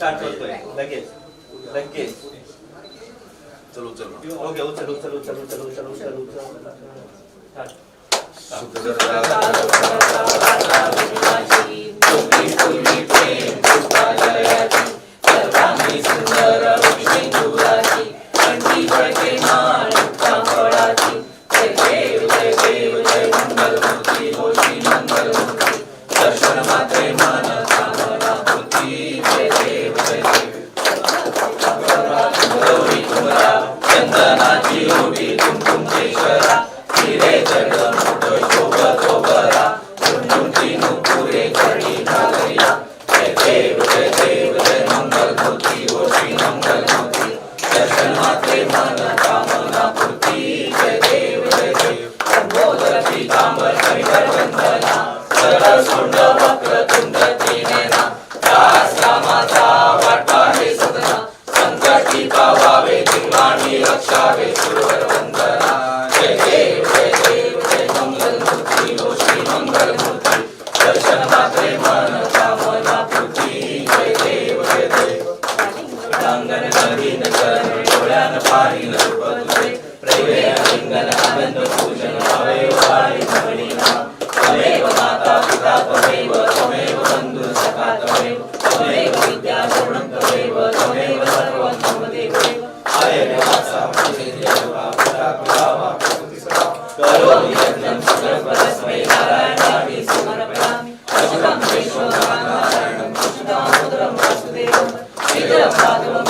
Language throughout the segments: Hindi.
स्टार्ट करतोय लगेच लगेच चलो चलो. ओके उचल उचल उचल उचल उचल उचल. उचल सोंड वक्र वे अलिंगन अनंत पूजन तवेव वाणि कमलिना तवेव माता पिता तवेव तमेव बंधु सखा तवेव तमेव विद्या गुणं तवेव तमेव सर्वं मम देवेव हरे वासा मजेवा पिता पिता वा प्रकृति सदा करोमि यज्ञं सकलं परस्मै नारायणाय समर्पयामि अशुभं विश्वं नारायणं शुद्धां मुद्रं वासुदेवं निजं पादवम्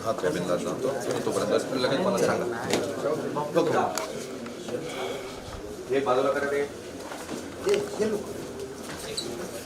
हा तो बिंदास जातो तुम्ही तोपर्यंत लगेच मला सांगा हे बाजूला करा रे